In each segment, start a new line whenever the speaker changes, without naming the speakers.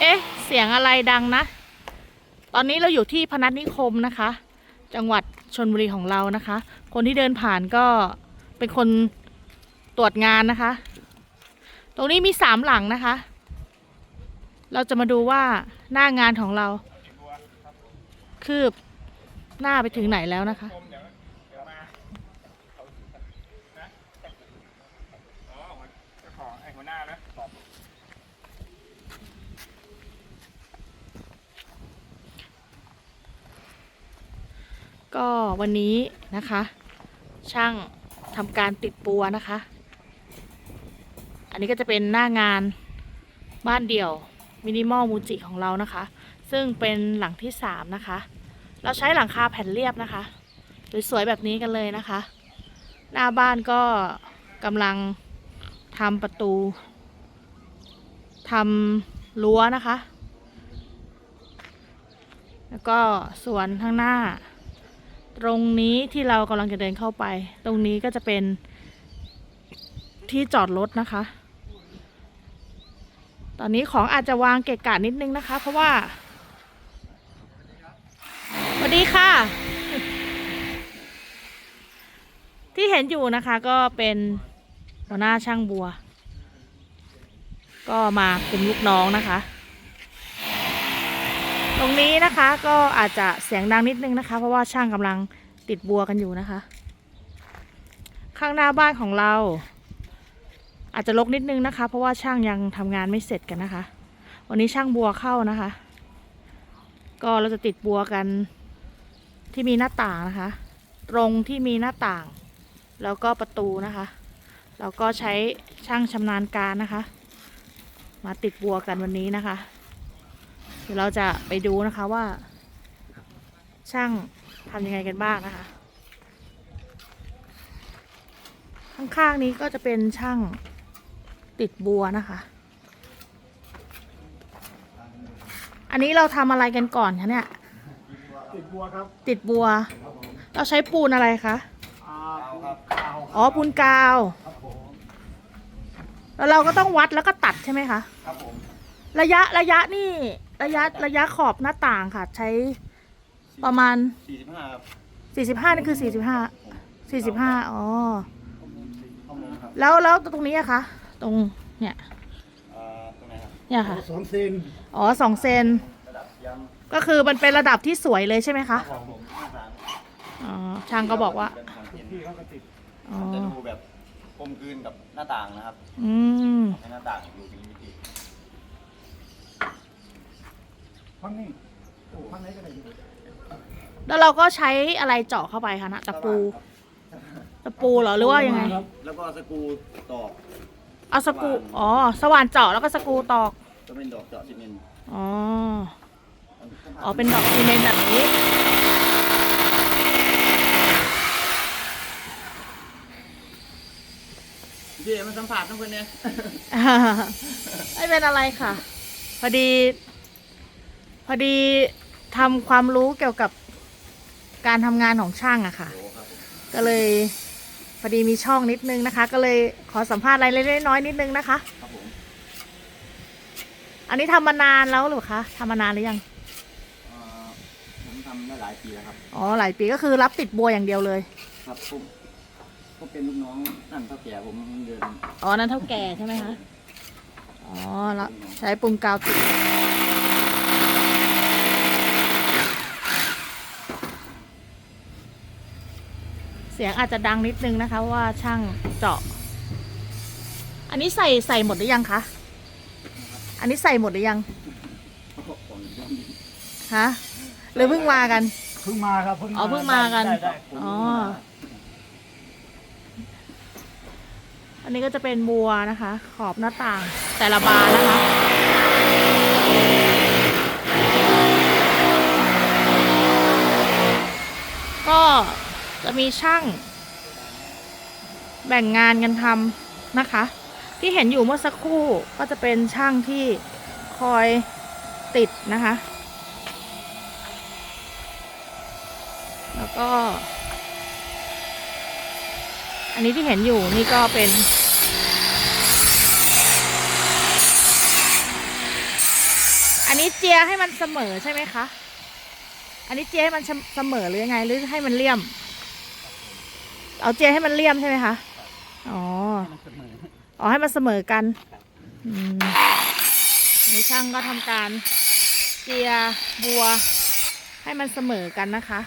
เอ๊ะ เสียงอะไรดังนะ ตอนนี้เราอยู่ที่พนัสนิคมนะคะ จังหวัดชนบุรีของเรานะคะ คนที่เดินผ่านก็เป็นคนตรวจงานนะคะ ตรงนี้มีสามหลังนะคะ เราจะมาดูว่าหน้างานของเรา คืบหน้าไปถึงไหนแล้วนะคะ
อ๋อเจ้าของไอ้หัวหน้านะตอบ
ก็วันนี้นะคะ ช่างทำการติดปัวนะคะ อันนี้ก็จะเป็นหน้างานบ้านเดี่ยวมินิมอลมูจิของเรานะคะ ซึ่งเป็นหลังที่สามนะคะ เราใช้หลังคาแผ่นเรียบนะคะสวยๆแบบนี้กันเลยนะคะ หน้าบ้านก็กำลังทำประตูทำรั้วนะคะ แล้วก็ส่วนข้างหน้า ตรงนี้ที่เรากำลังจะเดินเข้าไป ตรงนี้ก็จะเป็นที่จอดรถนะคะ ตอนนี้ของอาจจะวางเกะกะนิดนึงนะคะ เพราะว่าสวัสดีค่ะ ที่เห็นอยู่นะคะก็เป็นหัวหน้าช่างบัว ก็มาคุมลูกน้องนะคะ ตรงนี้นะคะก็อาจจะเสียงดังนิดนึงนะคะ เพราะว่าช่างกำลังติดบัวกันอยู่นะคะ ข้างหน้าบ้านของเรา อาจจะรกนิดนึงนะคะ เพราะว่าช่างยังทำงานไม่เสร็จกันนะคะ วันนี้ช่างบัวเข้านะคะ ก็เราจะติดบัวกันที่มีหน้าต่างนะคะ ตรงที่มีหน้าต่าง แล้วก็ประตูนะคะ แล้วก็ใช้ช่างชำนาญการนะคะ มาติดบัวกันวันนี้นะคะ เดี๋ยวเราจะไปดูนะคะว่า ช่างทำยังไงกันบ้างนะคะ ข้างๆนี้ก็จะเป็นช่างติดบัวนะคะ อันนี้เราทำอะไรกันก่อนคะเนี่ย
ติดบัวครับ
ติดบัว เราใช้ปูนอะไรคะ
อ่าครับเอา
อ๋อปูนกาวแล้วเราก็ต้องวัดแล้วก็ตัดใช่ไหมคะ
ครับผม
ระยะระยะนี่ ระยะระยะขอบหน้าต่างค่ะ ใช้ประมาณ
สี่สิบห้าครับ
45นี่คือ45 45อ๋อ
ข้อมูลครับ
แล้วแล้วตรงนี้อะคะตรงเนี่ย
อ่าตรงไหนครับ
เนี่ยค่ะ
สองเซน
อ๋อสองเซน
ระดับยัง
ก็คือมันเป็นระดับที่สวยเลยใช่ไหมคะ
ของผมหน้าต่าง
อ๋อช่างก็บอกว่า
เป็นของเห็นพี่เขาก็ติด
อ๋อ
จะดูแบบกลมกลืนกับหน้าต่างนะครับ
อืม
ให้หน้าต่างดูมีมิติ
ฟังนี่โอ้ฟังไหนก็ได้
แล้วเราก็ใช้อะไรเจาะเข้าไปคะนะตะปู ตะปูเหรอหรือว่ายังไง
แล้วก็สกรูตอก
เอาสกรูอ๋อ สว่านเจาะแล้วก็สกรูตอก
ก็เป็นดอกเจาะซีเมนต์
อ๋อ อ๋อ เป็นดอกซีเมนต์แบบนี้
พี่มันสัมผัสทั้งคนเนี่ย
ไม่เป็นอะไรค่ะ พอดี พอดีทำความรู้เกี่ยวกับการทำงานของช่างอะค่ะ
โอ้ครับผม
ก็เลยพอดีมีช่องนิดนึงนะคะ ก็เลยขอสัมภาษณ์อะไรเล็กๆน้อยๆนิดนึงนะคะ
ครับผม
อันนี้ทำมานานแล้วหรือคะทำมานานหรือยัง
เอ่อผมทำได้หลายปีแล้วครับ
อ๋อหลายปีก็คือรับติดบัวอย่างเดียวเลย
ครับผมก็เป็นลูกน้องนั่นเท่าแก่ผมเดือน
อ๋อนั้นเท่าแก่ใช่ไหมคะ อ๋อแล้วใช้ปุ่มกาวติด เสียงอาจจะดังนิดนึงนะคะเพราะว่าช่างเจาะ อันนี้ใส่ใส่หมดหรือยังคะ อันนี้ใส่หมดหรือยัง
ผม
ฮะ หรือเพิ่งมากัน
เพิ่งมาครับเพิ่ง
อ๋อเพิ่งมากัน
ได้ได้
อ๋อ อันนี้ก็จะเป็นบัวนะคะ ขอบหน้าต่างแต่ละบานนะคะ ก็ จะมีช่าง แบ่งงานกันทำนะคะ ที่เห็นอยู่เมื่อสักครู่ก็จะเป็นช่างที่คอยติดนะคะ แล้วก็ อันนี้ที่เห็นอยู่นี่ก็เป็นอันนี้เจียให้มันเสมอใช่ไหมคะ อันนี้เจียให้มันเสมอหรือยังไงหรือให้มันเลี่ยม เอาเจียให้มันเลี่ยมใช่ไหมคะ อ๋อ
มันเสมอ
อ๋อให้มันเสมอกันอืมนี่ช่างก็ทำการเจียบัว ให้มันเสมอกันนะคะ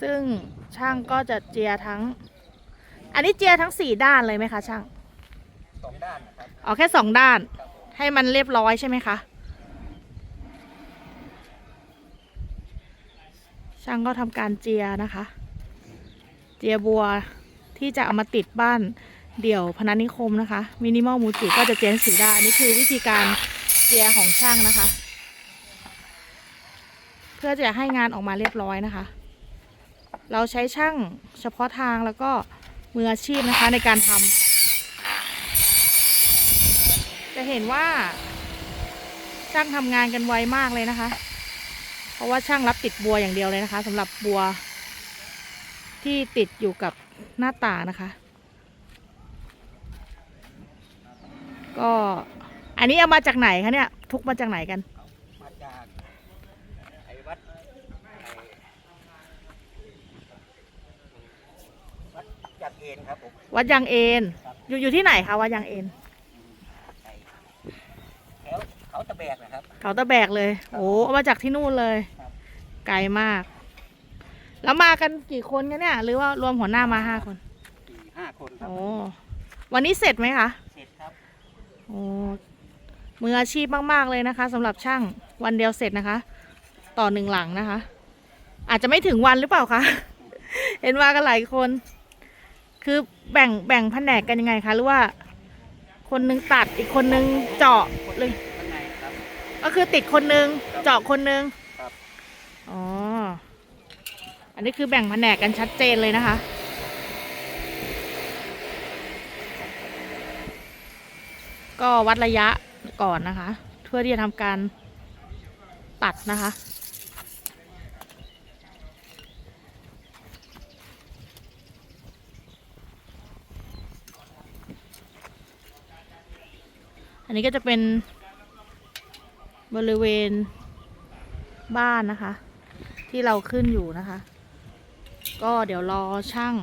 ซึ่งช่างก็จะเจียทั้ง อันนี้เจียทั้งสี่ด้านเลยไหมคะช่าง
สองด้านนะครับ
อ๋อแค่สองด้าน
ครับผม
ให้มันเรียบร้อยใช่ไหมคะ ช่างก็ทำการเจียนะคะ เจียบัวที่จะเอามาติดบ้านเดี่ยวพนัสนิคมนะคะมินิมอลมูจิก็จะเจียสีด้านอันนี้คือวิธีการเจียของช่างนะคะ เพื่อจะให้งานออกมาเรียบร้อยนะคะ เราใช้ช่างเฉพาะทางแล้วก็มืออาชีพนะคะในการทำจะเห็นว่าช่างทำงานกันไวมากเลยนะคะ เพราะว่าช่างรับติดบัวอย่างเดียวเลยนะคะสำหรับบัว ที่ติดอยู่กับหน้าต่างนะคะ ก็อันนี้เอามาจากไหนคะเนี่ยทุกมาจากไหนกัน
มาจากไอ้วัดไอ้วัดจัดเอนครับผม
วัดยางเอนอยู่อยู่ที่ไหนคะวัดยางเอน
ไอ้แถวเขาตะ แบกนะครับ
เขาตะแบกเลย โอ้เอามาจากที่นู่นเลย
ครับ
ไกลมาก แล้วมากันกี่คนกันเนี่ย หรือว่ารวมหัวหน้ามาห้าคน
สี่ห้าคนครับ
โอ้ วันนี้เสร็จไหมคะ
เสร็จครับ
โอ้มืออาชีพมาก ๆ เลยนะคะสำหรับช่างวันเดียวเสร็จนะคะ ต่อหนึ่งหลังนะคะ อาจจะไม่ถึงวันหรือเปล่าคะ เห็นว่ากันหลายคน คือแบ่งแบ่งแผนกกันยังไงคะ หรือว่า คนหนึงตัดอีกคนนึงเจาะ
คน
เลย
ข้างในครับ
ก็คือติดคนนึง
ครับ
เจาะคนนึง
ครับ
อ๋อ อันนี้คือแบ่งแผนกกันชัดเจนเลยนะคะ ก็วัดระยะก่อนนะคะ เพื่อที่จะทำการตัดนะคะ อันนี้ก็จะเป็น บริเวณบ้านนะคะ ที่เราขึ้นอยู่นะคะ ก็เดี๋ยวรอช่าง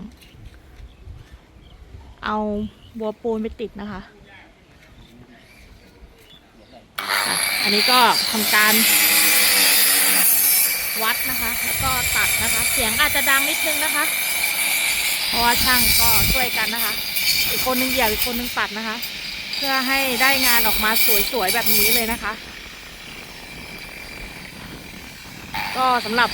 เอาบัวปูนไปติดนะคะ อันนี้ก็ทำการวัดนะคะ แล้วก็ตัดนะคะ เสียงอาจจะดังนิดนึงนะคะ เพราะว่าช่างก็ช่วยกันนะคะ อีกคนนึงเหยียบอีกคนนึงตัดนะคะ เพื่อให้ได้งานออกมาสวยๆแบบนี้เลยนะคะ ก็สำหรับ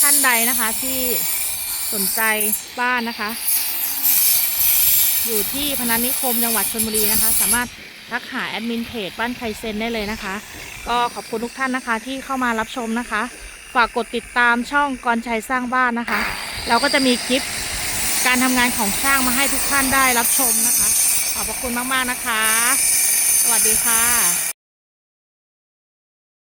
ท่านใดนะคะที่สนใจบ้านนะคะ อยู่ที่พนัสนิคมจังหวัดชลบุรีนะคะ สามารถทักหาแอดมินเพจบ้านไคเซนได้เลยนะคะ ก็ขอบคุณทุกท่านนะคะที่เข้ามารับชมนะคะ ฝากกดติดตามช่องกรชัยสร้างบ้านนะคะ เราก็จะมีคลิปการทำงานของช่างมาให้ทุกท่านได้รับชมนะคะ ขอบพระคุณมาก ๆ นะคะ สวัสดีค่ะ